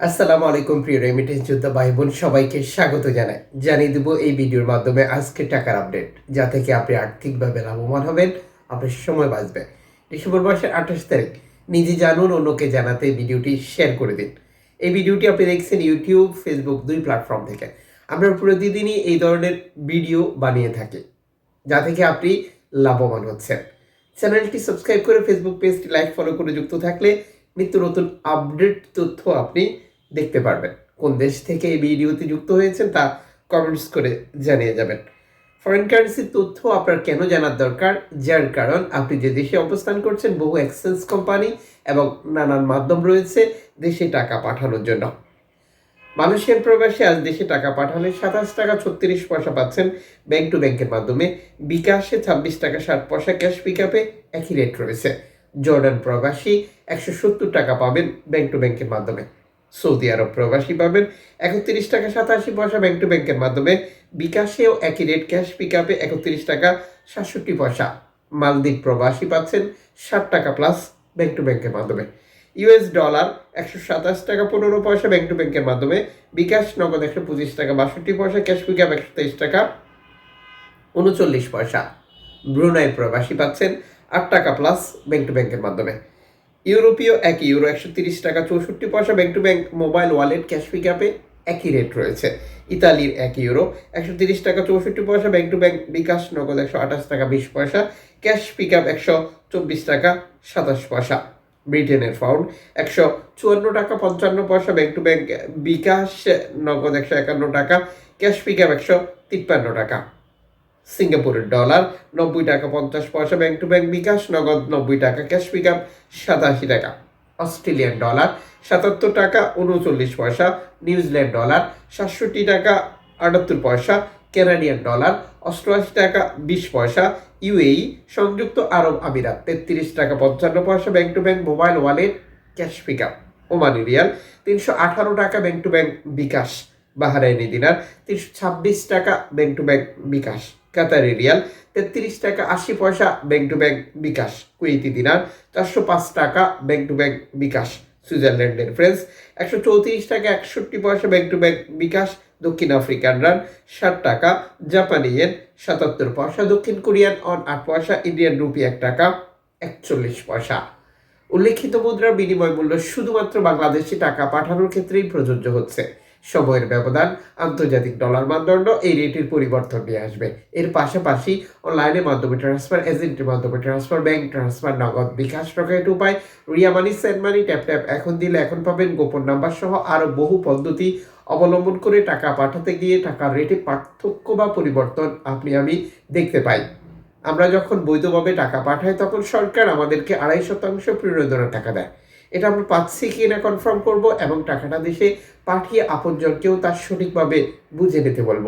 আসসালামু আলাইকুম, প্রিয় রেমিটেন্স যোদ্ধা ভাই বোন সবাইকে স্বাগত জানাই। জানিয়ে দেবো এই ভিডিওর মাধ্যমে আজকে টাকার আপডেট, যা থেকে আপনি আর্থিকভাবে লাভবান হবেন আপনার সময় বাঁচবে। ডিসেম্বর মাসের আঠাশ তারিখ, নিজে জানুন, অন্যকে জানাতে ভিডিওটি শেয়ার করে দিন। এই ভিডিওটি আপনি দেখছেন ইউটিউব, ফেসবুক, দুই প্ল্যাটফর্ম থেকে। আমরা প্রতিদিনই এই ধরনের ভিডিও বানিয়ে থাকি, যা থেকে আপনি লাভবান হচ্ছেন। চ্যানেলটি সাবস্ক্রাইব করে ফেসবুক পেজটি লাইক, ফলো করে যুক্ত থাকলে নিত্য নতুন আপডেট, তথ্য আপনি দেখতে পারবেন। কোন দেশ থেকে এই ভিডিওতে যুক্ত হয়েছেন তা কমেন্টস করে জানিয়ে যাবেন। ফরেন কারেন্সির তথ্য আপনার কেন জানার দরকার? যার কারণ, আপনি যে দেশে অবস্থান করছেন, বহু এক্সচেঞ্জ কোম্পানি এবং নানান মাধ্যম রয়েছে দেশে টাকা পাঠানোর জন্য। মালয়েশিয়ান প্রবাসী আজ দেশে টাকা পাঠালে সাতাশ টাকা ছত্রিশ পয়সা পাচ্ছেন ব্যাংক টু ব্যাংকের মাধ্যমে। বিকাশে ছাব্বিশ টাকা ষাট পয়সা ক্যাশ পিকআপে একই রেট রয়েছে। জর্ডান প্রবাসী একশো সত্তর টাকা পাবেন ব্যাংক টু ব্যাংকের মাধ্যমে। সৌদি আরব প্রবাসী পাবেন। একত্রিশ টাকা সাতাশি পয়সা ব্যাংক টু ব্যাংকের মাধ্যমে। বিকাশেও একই রেট ক্যাশ পিক আপে একত্রিশ টাকা সাতষট্টি পয়সা। মালদ্বীপ প্রবাসী পাচ্ছেন ষাট টাকা প্লাস ব্যাংক টু ব্যাংকের মাধ্যমে। ইউএস ডলার একশো সাতাশ টাকা পনেরো পয়সা ব্যাংক টু ব্যাংকের মাধ্যমে। বিকাশ নগদ একশো পঁচিশ টাকা বাষট্টি পয়সা ক্যাশ পিক আপ একশো তেইশ টাকা উনচল্লিশ পয়সা। ব্রুনাই প্রবাসী পাচ্ছেন আট টাকা প্লাস ব্যাংক টু ব্যাংকের মাধ্যমে। ইউরোপীয় এক ইউরো একশো তিরিশ টাকা চৌষট্টি পয়সা bank to bank mobile wallet cash পিকআপে একই রেট রয়েছে। ইতালির এক ইউরো একশো তিরিশ টাকা চৌষট্টি পয়সা ব্যাংক টু ব্যাংক বিকাশ নগদ একশো আঠাশ টাকা বিশ পয়সা ক্যাশ পিকআপ একশো চব্বিশ টাকা সাতাশ পয়সা। ব্রিটেনের পাউন্ড একশো চুয়ান্ন টাকা পঞ্চান্ন পয়সা ব্যাংক টু ব্যাংক বিকাশ নগদ একশো একান্ন টাকা ক্যাশ পিকআপ একশো তিপ্পান্ন টাকা। সিঙ্গাপুরের ডলার নব্বই টাকা পঞ্চাশ পয়সা ব্যাংক টু ব্যাংক বিকাশ, নগদ নব্বই টাকা ক্যাশ পিকআপ, সাতাশি টাকা অস্ট্রেলিয়ান ডলার, সাতাত্তর টাকা উনচল্লিশ পয়সা নিউজিল্যান্ড ডলার, সাতষট্টি টাকা আটাত্তর পয়সা কানাডিয়ান ডলার, অষ্টআশি টাকা বিশ পয়সা ইউএই, সংযুক্ত আরব আমিরাত, তেত্রিশ টাকা পঞ্চান্ন পয়সা bank to bank mobile wallet, cash pickup, Omani riyal, তিনশো আঠারো টাকা bank to bank bKash, Bahraini dinar, তিনশো ছাব্বিশ টাকা bank to bank bKash. Qatari riyal তেত্রিশ টাকা আশি পয়সা bank to bank bKash. Kuwaiti dinar চারশো পাঁচ টাকা ব্যাংক টু ব্যাংক বিকাশ। সুইজারল্যান্ডের ফ্রেন্স একশো চৌত্রিশ টাকা একষট্টি পয়সা ব্যাংক টু ব্যাংক বিকাশ। দক্ষিণ আফ্রিকান রান, ষাট টাকা জাপানি ইয়েন সাতাত্তর পয়সা দক্ষিণ কোরিয়ান অন, আট পয়সা ইন্ডিয়ান রুপি এক টাকা একচল্লিশ পয়সা। উল্লেখিত মুদ্রার বিনিময় মূল্য শুধুমাত্র বাংলাদেশে টাকা পাঠানোর ক্ষেত্রেই প্রযোজ্য হচ্ছে। সময়ের ব্যবধান, আন্তর্জাতিক ডলার মানদণ্ড, এই রেটের পরিবর্তন নিয়ে আসবে। এর পাশাপাশি অনলাইনের মাধ্যমে ট্রান্সফার এজেন্টের মাধ্যমে transfer bank transfer Nagad bKash Rocket Upay, Ria money send money tap tap এখন দিলে এখন পাবেন গোপন নাম্বার সহ আরও বহু পদ্ধতি অবলম্বন করে টাকা পাঠাতে গিয়ে টাকার রেটে পার্থক্য বা পরিবর্তন আপনি, আমি দেখতে পাই। আমরা যখন বৈধভাবে টাকা পাঠাই, তখন সরকার আমাদেরকে আড়াই শতাংশ প্রণোদনা টাকা দেয়। এটা আমরা পাচ্ছি কি না কনফার্ম করব এবং টাকাটা দেশে পাঠিয়ে আপনজনকেও তার সঠিকভাবে বুঝে নিতে বলব।